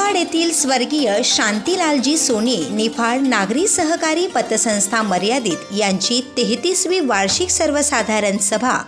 निफाड येथील स्वर्गीय शांतीलालजी सोनी निफाड नागरी सहकारी पतसंस्था मर्यादित यांची तेहतीसवी वार्षिक सर्वसाधारण सभा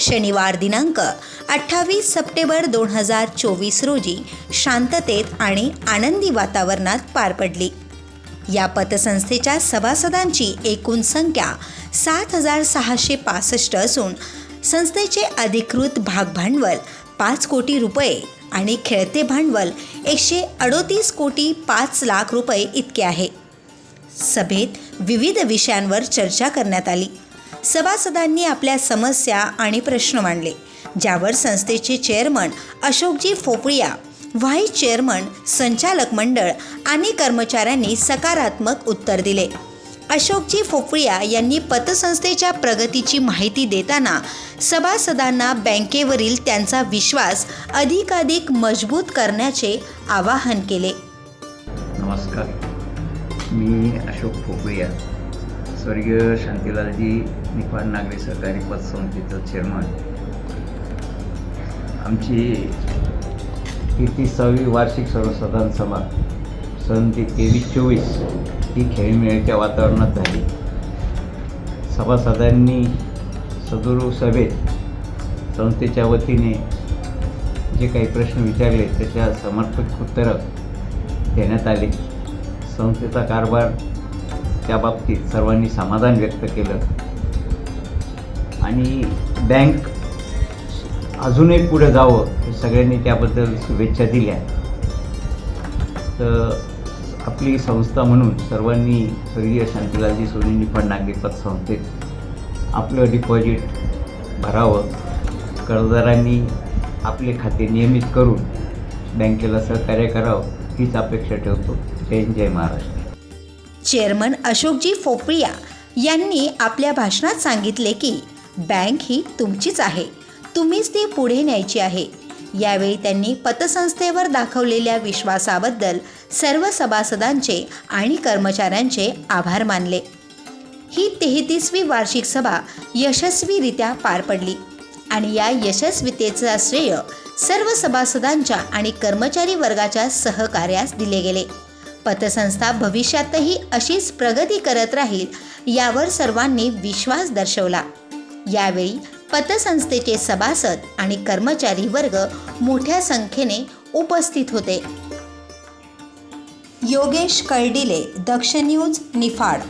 शनिवार दिनांक अठ्ठावीस सप्टेंबर दोन हजार चोवीस रोजी शांततेत आणि आनंदी वातावरणात पार पडली. या पतसंस्थेच्या सभासदांची एकूण संख्या सात हजार सहाशे पासष्ट असून संस्थेचे अधिकृत भागभांडवल पाच कोटी रुपये आणि खेळते भांडवल एकशे अडोतीस कोटी पाच लाख रुपये इतके आहे. सभेत विविध विषयांवर चर्चा करण्यात आली. सभासदांनी आपल्या समस्या आणि प्रश्न मांडले ज्यावर संस्थेचे chairman Ashokji Phopalia vice chairman संचालक मंडळ आणि कर्मचाऱ्यांनी सकारात्मक उत्तर दिले. अशोकजी फोपळिया यांनी पतसंस्थेच्या प्रगतीची माहिती देताना सभासदांना बँकेवरील त्यांचा विश्वास अधिकाधिक मजबूत करण्याचे आवाहन केले. नमस्कार. मी अशोक फोपळिया स्वर्गीय शांतीलालजी निफाड नागरी सहकारी पतसंस्थेचं चेअरमन आमची तेहतीसावी वार्षिक सर्वसाधारण सभा सन ते तेवीस चोवीस ही खेळीमेळीच्या वातावरणात झाली. सभासदांनी सदुरू सभेत संस्थेच्या वतीने जे काही प्रश्न विचारले त्याच्या समर्पक उत्तरं देण्यात आले. संस्थेचा कारभार त्या बाबतीत सर्वांनी समाधान व्यक्त केलं. आणि बँक अजूनही पुढे जावं हे सगळ्यांनी त्याबद्दल शुभेच्छा दिल्या. तर आपली संस्था म्हणून सर्वांनी स्वर्गीय शांतीलालजी सोनी निफाड नागरी पतसंस्थेत आपलं डिपॉझिट भरावं. कर्जदारांनी आपले खाते नियमित करून बँकेला सहकार्य करावं हीच अपेक्षा ठेवतो. जय जय महाराष्ट्र. चेअरमन अशोकजी फोपळिया यांनी आपल्या भाषणात सांगितले की बँक ही तुमचीच आहे. तुम्हीच ती पुढे न्यायची आहे. यावेळी त्यांनी पतसंस्थेवर दाखवलेल्या विश्वासाबद्दल सर्व सभासदांचे आणि कर्मचाऱ्यांचे आभार मानले. ही तेहतीसवी वार्षिक सभा यशस्वीरित्या पार पडली आणि या यशस्वीतेचा श्रेय सर्व सभासदांच्या आणि कर्मचारी वर्गाच्या सहकार्यास दिले गेले. पतसंस्था भविष्यातही अशीच प्रगती करत राहील यावर सर्वांनी विश्वास दर्शवला. यावेळी पतसंस्थेचे सभासद आणि कर्मचारी वर्ग मोठ्या संख्येने उपस्थित होते. योगेश कर्डिले दक्ष न्यूज निफाड.